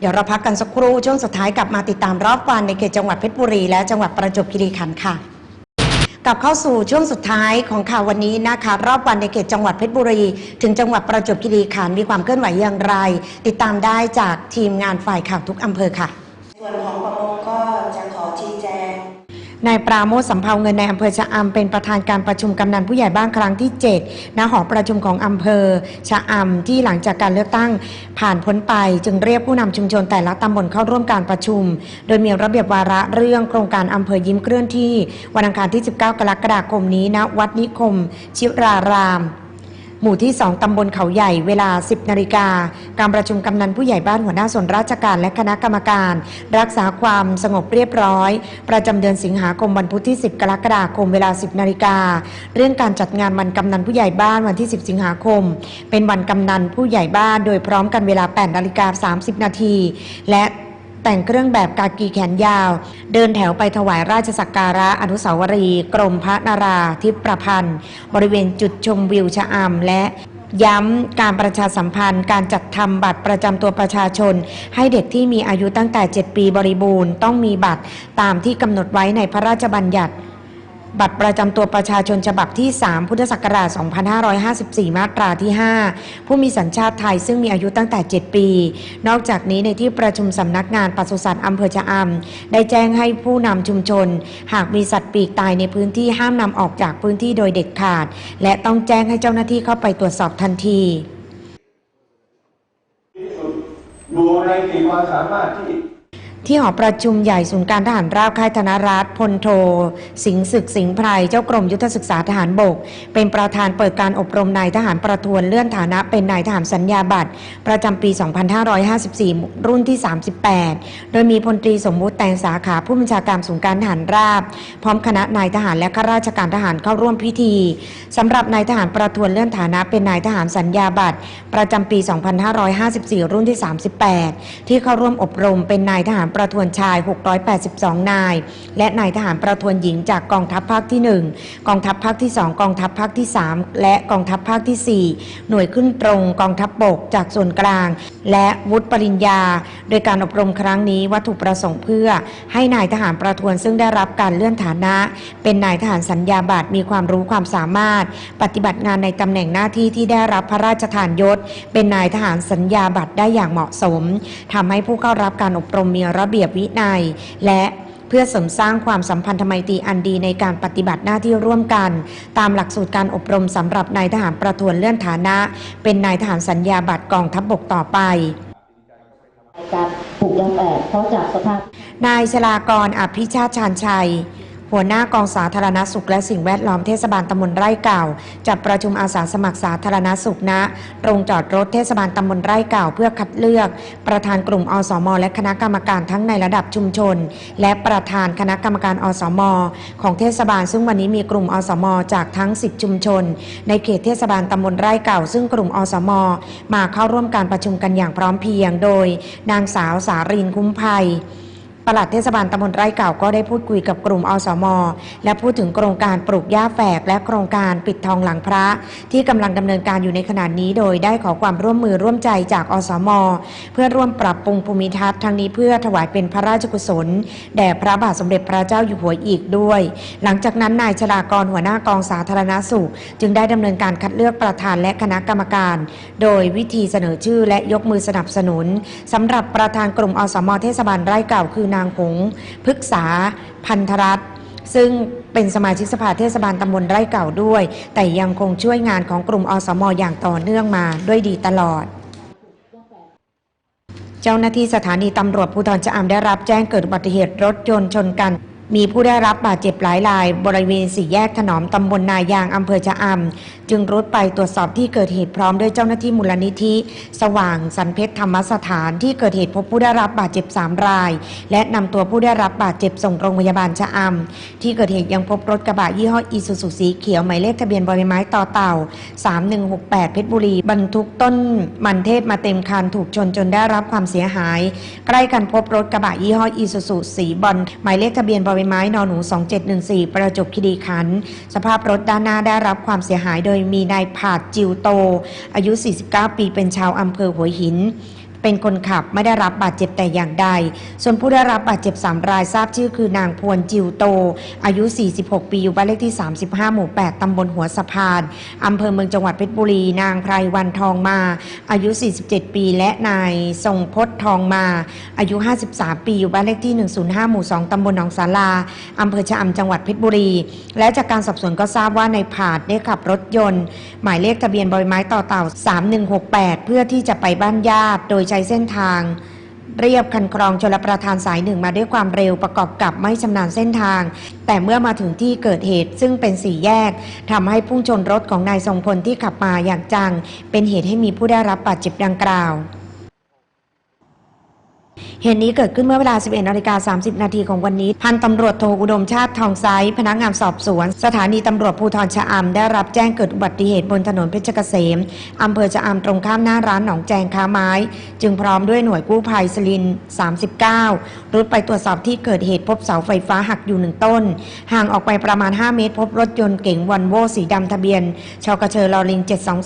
เดี๋ยวเราพักกันสักครู่ช่วงสุดท้ายกลับมาติดตามรอบวันในเขตจังหวัดเพชรบุรีและจังหวัดประจวบคีรีขันธ์ค่ะกลับเข้าสู่ช่วงสุดท้ายของข่าววันนี้นะคะรอบวันในเขตจังหวัดเพชรบุรี ถึงจังหวัดประจวบคีรีขันธ์มีความเคลื่อนไหวอย่างไร ติดตามได้จากทีมงานฝ่ายข่าวทุกอำเภอค่ะ ส่วนของประมงก็ นายปราโมทสัมภาเงินในอำเภอชะอำเป็นประธานการประชุมกำนันผู้ใหญ่บ้านครั้งที่ 7 ณ หอประชุมของอำเภอชะอำที่หลังจากการเลือกตั้งผ่านพ้นไป จึงเรียกผู้นำชุมชนแต่ละตำบลเข้าร่วมการประชุม โดยมีระเบียบวาระเรื่องโครงการอำเภอยิ้มเคลื่อนที่ วันอังคารที่ 19 กรกฎาคมนี้ณวัดนิคม ชิราราม หมู่ที่ 2 ตำบลเขาใหญ่เวลา 10 นาฬิกา การประชุมกำนันผู้ใหญ่บ้านหัวหน้าส่วนราชการและคณะกรรมการ รักษาความสงบเรียบร้อย ประจำเดือนสิงหาคมวันพุธที่ 10 กรกฎาคมเวลา 10 นาฬิกา เรื่องการจัดงานวันกำนันผู้ใหญ่บ้านวันที่ 10 สิงหาคม เป็นวันกำนันผู้ใหญ่บ้านโดยพร้อมกันเวลา 8 นาฬิกา 30 นาทีและ แต่งเครื่องแบบกากีแขนยาว เดินแถวไปถวายราชสักการะอนุสาวรีย์กรมพระนาราธิประพันธ์ บริเวณจุดชมวิวชะอำและย้ำการประชาสัมพันธ์ การจัดทำบัตรประจำตัวประชาชน ให้เด็กที่มีอายุตั้งแต่ 7 ปีบริบูรณ์ ต้องมีบัตรตามที่กำหนดไว้ในพระราชบัญญัติ บัตรประจำตัวประชาชนฉบับที่ 3 พุทธศักราช 2554 มาตราที่ 5 ผู้มีสัญชาติไทยซึ่งมีอายุตั้งแต่ 7 ปี นอกจากนี้ในที่ประชุมสำนักงานปศุสัตว์อำเภอชะอำได้แจ้งให้ผู้นำชุมชน หากมีสัตว์ปีกตายในพื้นที่ห้ามนำออกจากพื้นที่โดยเด็ดขาด และต้องแจ้งให้เจ้าหน้าที่เข้าไปตรวจสอบทันทีอยู่ในขีดความสามารถที่ ที่หอประชุมใหญ่ศูนย์การทหารราบค่ายธนรัฐพลโท สิงห์ศึกสิงห์ไพรเจ้ากรมยุทธศึกษาทหารบก เป็นประธานเปิดการอบรมนายทหารประทวนเลื่อนฐานะเป็นนายทหารสัญญาบัตรประจำปี 2554 รุ่นที่ 38 โดยมีพลตรีสมมุติแตงสาขาผู้บัญชาการศูนย์การทหารราบ พร้อมคณะนายทหารและข้าราชการทหารเข้าร่วมพิธีสำหรับนายทหารประทวนเลื่อนฐานะเป็นนายทหารสัญญาบัตรประจำปี 2554 รุ่นที่ 38 ที่เข้าร่วมอบรมเป็นนายทหารประทวนชาย 682 นาย และนายทหารประทวนหญิงจากกองทัพภาคที่ 1 กองทัพภาคที่ 2 กองทัพภาคที่ 3 และกองทัพภาคที่ 4 หน่วยขึ้นตรงกองทัพบกจากส่วนกลาง และวุฒิปริญญา โดยการอบรมครั้งนี้วัตถุประสงค์เพื่อ ให้นายทหารประทวนซึ่งได้รับการเลื่อนฐานะ เป็นนายทหารสัญญาบัตรมีความรู้ความสามารถ ปฏิบัติงานในตำแหน่งหน้าที่ที่ได้รับพระราชทานยศ เป็นนายทหารสัญญาบัตรได้อย่างเหมาะสมทำให้ผู้เข้ารับการอบรมมีระเบียบวินัย และเพื่อเสริมสร้างความสัมพันธไมตรีอันดีในการปฏิบัติหน้าที่ร่วมกัน ตามหลักสูตรการอบรมสำหรับนายทหารประทวนเลื่อนฐานะ เป็นนายทหารสัญญาบัตรกองทัพบบกต่อไปการปลูกยางแฝดเพราะจากสภาพนายชลากรอภิชาติชาญชัย หัวหน้ากองสาธารณสุขและสิ่งแวดล้อมเทศบาลตำบลไร่เก่า จัดประชุมอาสาสมัครสาธารณสุขณโรงจอดรถเทศบาลตำบลไร่เก่า เพื่อคัดเลือก ประธานกลุ่มอสม และคณะกรรมการทั้งในระดับชุมชน และประธานคณะกรรมการอสม ของเทศบาล ซึ่งวันนี้มีกลุ่มอสม จากทั้ง 10 ชุมชน ในเขตเทศบาลตำบลไร่เก่า ซึ่งกลุ่มอสม มาเข้าร่วมการประชุมกันอย่างพร้อมเพรียง โดย นางสาวสารินคุ้มภัย ปลัดเทศบาลตำบลไร่เก่าก็ได้พูดคุยกับกลุ่มอสม และพูดถึงโครงการปลูกหญ้าแฝกและโครงการปิดทองหลังพระ ที่กำลังดำเนินการอยู่ในขณะนี้โดยได้ขอความร่วมมือร่วมใจจากอสม เพื่อร่วมปรับปรุงภูมิทัศน์ทั้งนี้เพื่อถวายเป็นพระราชกุศล แด่พระบาทสมเด็จพระเจ้าอยู่หัวอีกด้วย หลังจากนั้นนายชลากรหัวหน้ากองสาธารณสุข จึงได้ดำเนินการคัดเลือกประธานและคณะกรรมการ โดยวิธีเสนอชื่อและยกมือสนับสนุนสำหรับประธานกลุ่มอสม เทศบาลไร่เก่าคือนางหงพฤกษา พันธรัตน์ซึ่งเป็นสมาชิกสภาเทศบาลตำบลไร่เก่าด้วย แต่ยังคงช่วยงานของกลุ่มอสมอย่างต่อเนื่องมาด้วยดีตลอดเจ้าหน้าที่สถานีตำรวจภูธรชะอำได้รับแจ้งเกิดอุบัติเหตุรถยนต์ชนกัน มีผู้ได้รับบาดเจ็บหลายราย บริเวณสี่แยกถนอมตำบลนายางอำเภอชะอำจึงรุดไปตรวจสอบที่เกิดเหตุพร้อมด้วยเจ้าหน้าที่มูลนิธิ สว่างสันเพชรธรรมสถานที่เกิดเหตุพบผู้ได้รับบาดเจ็บสามราย และนำตัวผู้ได้รับบาดเจ็บส่งโรงพยาบาลชะอำที่เกิดเหตุยังพบรถกระบะยี่ห้ออีซูซูสีเขียวหมายเลขทะเบียนบอใบไม้ต่อเต่า 3168 เพชรบุรี บรรทุกต้นมันเทศมาเต็มคันถูกชนจนได้รับความเสียหาย ใกล้กันพบรถกระบะยี่ห้ออีซูซูสีบอลหมายเลขทะเบียนบใบไม้นอหนู 2714 ประจบคีรีขันธ์สภาพรถด้านหน้าได้รับความเสียหายโดยมีนายผาดจิวโต อายุ 49 ปีเป็นชาวอำเภอหัวหิน เป็นคนขับไม่ได้รับบาดเจ็บแต่อย่างใด ส่วนผู้ได้รับบาดเจ็บ3รายทราบชื่อคือนางพวนจิวโต อายุ 46 ปีอยู่บ้านเลขที่ 35 หมู่ 8 ตำบลหัวสะพาน อำเภอเมืองจังหวัดเพชรบุรี นางไพรวันทองมา อายุ 47 ปีและนายทรงพจน์ทองมา อายุ 53 ปีอยู่บ้านเลขที่ 105 หมู่ 2 ตำบลหนองสาราอำเภอชะอำจังหวัดเพชรบุรี และจากการสอบสวนก็ทราบว่าในผาดได้ขับรถยนต์ หมายเลขทะเบียนบอยไม้ต่อเต่า 3168 เพื่อที่จะไปบ้านญาติ โดยใช้เส้นทาง เรียบคันคลองชลประทานสายหนึ่งมาด้วยความเร็วประกอบกับไม่ชำนาญเส้นทาง แต่เมื่อมาถึงที่เกิดเหตุซึ่งเป็นสี่แยกทำให้พุ่งชนรถของนายทรงพลที่ขับมาอย่างจัง เป็นเหตุให้มีผู้ได้รับบาดเจ็บดังกล่าว เหตุนี้เกิดขึ้นเมื่อเวลา 11นาฬิกา30 นาทีของวันนี้ พันตำรวจโทอุดมชาติทองไซพนักงานสอบสวน สถานีตำรวจภูธรชะอำได้รับแจ้งเกิดอุบัติเหตุบนถนนเพชรเกษมอำเภอชะอำตรงข้ามหน้าร้านหนองแจงค้าไม้ จึงพร้อมด้วยหน่วยกู้ภัยสลิน 39 รุดไปตรวจสอบที่เกิดเหตุพบเสาไฟฟ้าหักอยู่หนึ่งต้น ห่างออกไปประมาณ 5 เมตร พบรถยนต์เก๋งวันโวสีดำทะเบียนชกเชอลอลิง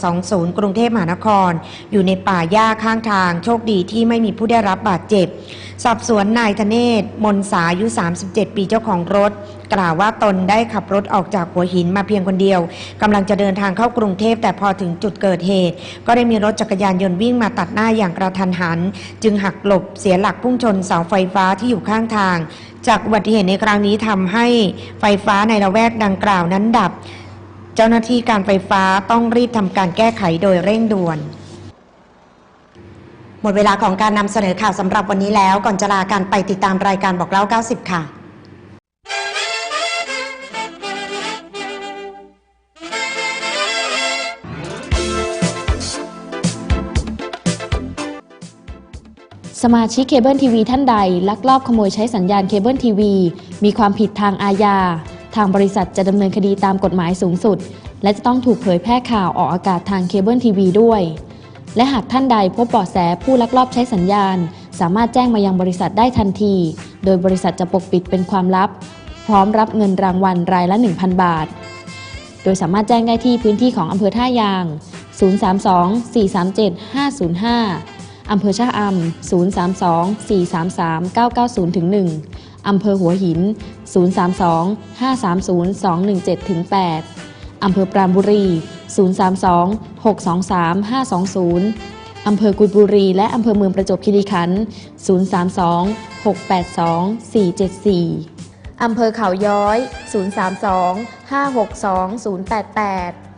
7220 กรุงเทพมหานคร อยู่ในป่าหญ้าข้างทาง โชคดีที่ไม่มีผู้ได้รับบาดเจ็บสอบสวนนายธเนศมนสาอายุ 37 ปีเจ้าของรถ กล่าวว่าตนได้ขับรถออกจากหัวหินมาเพียงคนเดียวกำลังจะเดินทางเข้ากรุงเทพแต่พอถึงจุดเกิดเหตุ ก็ได้มีรถจักรยานยนต์วิ่งมาตัดหน้าอย่างกระทันหัน จึงหักหลบเสียหลักพุ่งชนเสาไฟฟ้าที่อยู่ข้างทาง จากอุบัติเหตุในครั้งนี้ทำให้ไฟฟ้าในละแวกดังกล่าวนั้นดับ เจ้าหน้าที่การไฟฟ้าต้องรีบทำการแก้ไขโดยเร่งด่วน หมดเวลาของการนำเสนอข่าวสำหรับวันนี้แล้วก่อนจะลาการไปติดตามรายการบอกเล่า 90 ค่ะสมาชิกเคเบิลทีวีท่านใด ลักลอบขโมยใช้สัญญาณเคเบิลทีวีมีความผิดทางอาญา ทางบริษัทจะดำเนินคดีตามกฎหมายสูงสุด และจะต้องถูกเผยแพร่ข่าวออกอากาศทางเคเบิลทีวีด้วย และหากท่านใดพบเบาะแสผู้ลักลอบใช้สัญญาณ สามารถแจ้งมายังบริษัทได้ทันที โดยบริษัทจะปกปิดเป็นความลับ พร้อมรับเงินรางวัลรายละ 1,000 บาท โดยสามารถแจ้งได้ที่พื้นที่ของอำเภอท่ายาง 032 437 505อำเภอชะอำ 032433990-1 อำเภอหัวหิน 032530217-8 อำเภอปรามบุรี 032 623 520 อำเภอกุยบุรี และอำเภอเมืองประจวบคีรีขันธ์ 032 682 474 อำเภอเขาย้อย 032 562 088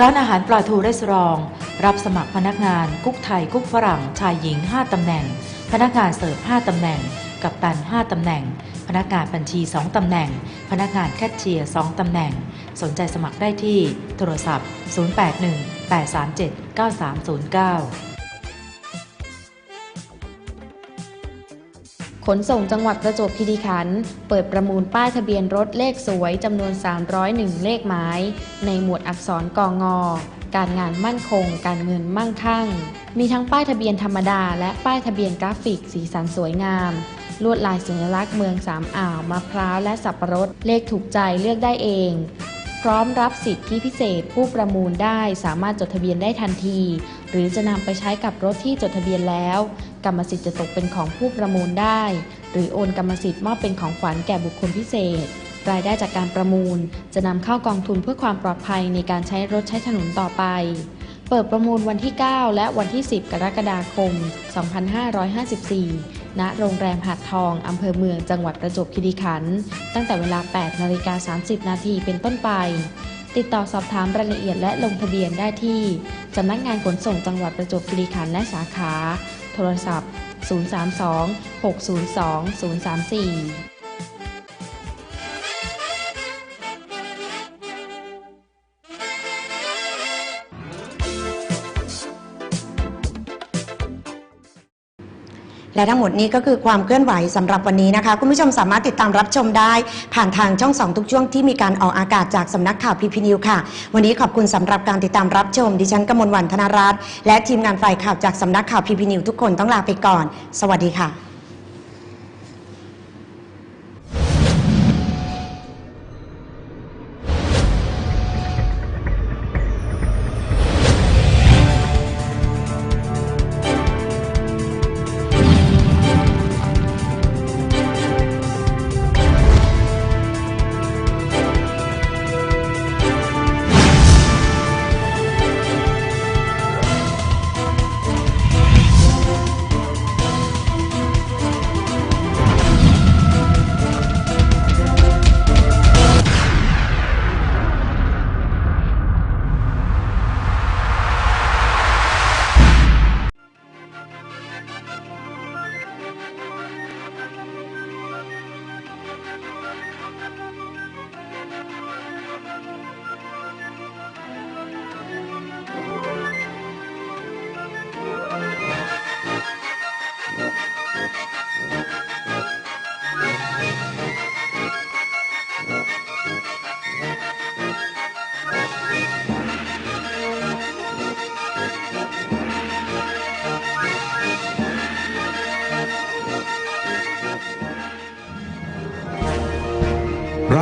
ร้านอาหารปลาทูรีสอร์ทรับสมัครพนักงานกุ๊กไทยกุ๊กฝรั่งชายหญิง 5 ตำแหน่ง พนักงานเสิร์ฟ 5 ตำแหน่ง กัปตัน 5 ตำแหน่ง พนักงานบัญชี 2 ตำแหน่ง พนักงานแคชเชียร์ 2 ตำแหน่ง สนใจสมัครได้ที่โทรศัพท์ 081 837 9309ขนส่งจังหวัดประจวบคีรีขันธ์เปิดประมูลป้ายทะเบียนรถเลขสวยจำนวน 301 เลขหมาย ในหมวดอักษรกองอ การงานมั่นคง การเงินมั่งคั่ง มีทั้งป้ายทะเบียนธรรมดา และป้ายทะเบียนกราฟิกสีสันสวยงาม ลวดลายสัญลักษณ์เมืองสามอ่าวมะพร้าวและสับปะรด เลขถูกใจเลือกได้เอง พร้อมรับสิทธิพิเศษผู้ประมูลได้สามารถจดทะเบียนได้ทันที หรือจะนำไปใช้กับรถที่จดทะเบียนแล้ว กรรมสิทธิ์จะตกเป็นของผู้ประมูลได้ หรือโอนกรรมสิทธิ์มอบเป็นของขวัญแก่บุคคลพิเศษรายได้จากการประมูล จะนำเข้ากองทุนเพื่อความปลอดภัยในการใช้รถใช้ถนนต่อไป เปิดประมูลวันที่ 9 และวันที่ 10 กรกฎาคม 2554 ณ โรงแรมหาดทอง อำเภอเมือง จังหวัดประจวบคีรีขันธ์ ตั้งแต่เวลา 8 นาฬิกา 30 นาทีเป็นต้นไป ติดต่อสอบถามรายละเอียดและลงทะเบียนได้ที่ สำนักงานขนส่งจังหวัดประจวบคีรีขันธ์และสาขา โทรศัพท์ 032 602 034 และทั้งหมดนี้ก็คือความเคลื่อนไหวสำหรับวันนี้นะคะ คุณผู้ชมสามารถติดตามรับชมได้ ผ่านทางช่องสองทุกช่วงที่มีการออกอากาศจากสำนักข่าวพีพีนิวค่ะ วันนี้ขอบคุณสำหรับการติดตามรับชม ดิฉันกมลวันธนรัตน์และทีมงานฝ่ายข่าวจากสำนักข่าวพีพีนิวทุกคนต้องลาไปก่อน สวัสดีค่ะ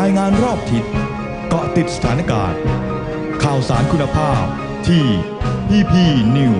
ายงานรอบทิศเกาะติดสถานการณ์ ข่าวสารคุณภาพที่ PP New